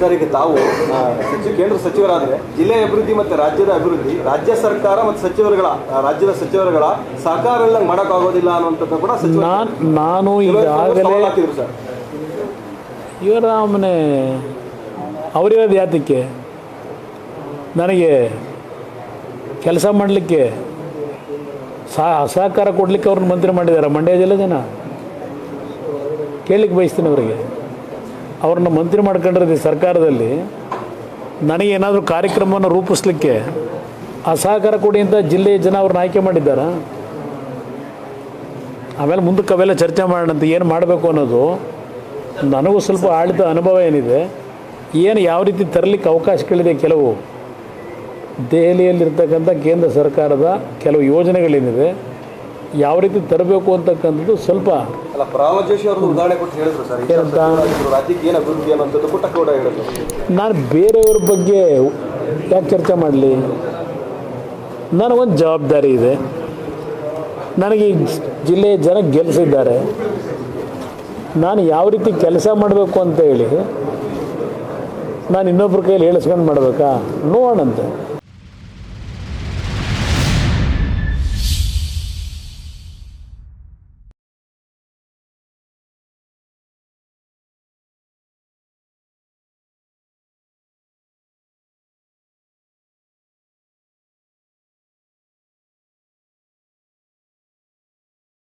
Sir ಈಗ ತಾವು ಸಚಿವ ಕೇಂದ್ರ ಸಚಿವರಾದರೆ ಜಿಲ್ಲೆಯ ಅಭಿವೃದ್ಧಿ ಮತ್ತು ರಾಜ್ಯದ ಅಭಿವೃದ್ಧಿ ರಾಜ್ಯ ಸರ್ಕಾರ ಮತ್ತು ಸಚಿವರುಗಳ ರಾಜ್ಯದ ಸಚಿವರುಗಳ ಸಹಕಾರ ಇಲ್ಲದಂಗೆ ಮಾಡೋಕ್ಕಾಗೋದಿಲ್ಲ ಅನ್ನುವಂಥದ್ದು ಕೂಡ ಸಚಿವ ನಾನು ನಾನು ಈಗಾಗಲೇ ಸರ್. ಇವರ ಮನೆ ಅವರಿರೋದು ಯಾತಕ್ಕೆ? ನನಗೆ ಕೆಲಸ ಮಾಡಲಿಕ್ಕೆ ಸಹ ಸಹಕಾರ ಕೊಡಲಿಕ್ಕೆ ಅವ್ರನ್ನ ಮಂತ್ರಿ ಮಾಡಿದ್ದಾರೆ ಮಂಡ್ಯ ಜಿಲ್ಲೆ ಜನ ಕೇಳಲಿಕ್ಕೆ ಬಯಸ್ತೀನಿ ಅವರಿಗೆ. ಅವ್ರನ್ನ ಮಂತ್ರಿ ಮಾಡ್ಕೊಂಡಿರೋದು ಸರ್ಕಾರದಲ್ಲಿ ಸರ್ಕಾರದಲ್ಲಿ ನನಗೇನಾದರೂ ಕಾರ್ಯಕ್ರಮವನ್ನು ರೂಪಿಸ್ಲಿಕ್ಕೆ ಆ ಸಹಕಾರ ಕೊಡಿ ಅಂತ ಜಿಲ್ಲೆಯ ಜನ ಅವ್ರನ್ನ ಆಯ್ಕೆ ಮಾಡಿದ್ದಾರೆ? ಆಮೇಲೆ ಮುಂದಕ್ಕೆ ಅವೆಲ್ಲ ಚರ್ಚೆ ಮಾಡೋಣ ಅಂತ ಏನು ಮಾಡಬೇಕು ಅನ್ನೋದು ನನಗೂ ಸ್ವಲ್ಪ ಆಳಿದ ಅನುಭವ ಏನಿದೆ. ಏನು ಯಾವ ರೀತಿ ತರಲಿಕ್ಕೆ ಅವಕಾಶಗಳಿದೆ ಕೆಲವು ದೆಹಲಿಯಲ್ಲಿರ್ತಕ್ಕಂಥ ಕೇಂದ್ರ ಸರ್ಕಾರದ ಕೆಲವು ಯೋಜನೆಗಳೇನಿದೆ. ಯಾವ ರೀತಿ ತರಬೇಕು ಅಂತಕ್ಕಂಥದ್ದು ಸ್ವಲ್ಪ ಅಲ್ಲ ಪ್ರಹ್ಲಾದ್ ಜೋಶಿ ಅವ್ರದ್ದು ಉದಾಹರಣೆ ಕೊಟ್ಟು ಹೇಳಿದ್ರು ಸರ್. ಈ ಏನಂತ? ಸಚಿವರಾಗಿದ್ರು, ರಾಜ್ಯಕ್ಕೆ ಏನು ಅಭಿವೃದ್ಧಿ ಅನ್ನೋಂಥದ್ದು ಪುಟ್ಟ ಕೂಡ ಹೇಳಿದ್ರು. ನಾನು ಬೇರೆಯವ್ರ ಬಗ್ಗೆ ಯಾಕೆ ಚರ್ಚೆ ಮಾಡಲಿ? ನನಗೊಂದು ಜವಾಬ್ದಾರಿ ಇದೆ. ನನಗೆ ಈ ಜಿಲ್ಲೆಯ ಜನ ಗೆಲ್ಲಿಸಿದ್ದಾರೆ ನಾನು ಯಾವ ರೀತಿ ಕೆಲಸ ಮಾಡಬೇಕು ಅಂತ ಹೇಳಿ ನಾನು ಇನ್ನೊಬ್ಬರ ಕೈಯಲ್ಲಿ ಹೇಳಿಸ್ಕೊಂಡು ಮಾಡಬೇಕಾ? ನೋಡೋಣಂತೆ.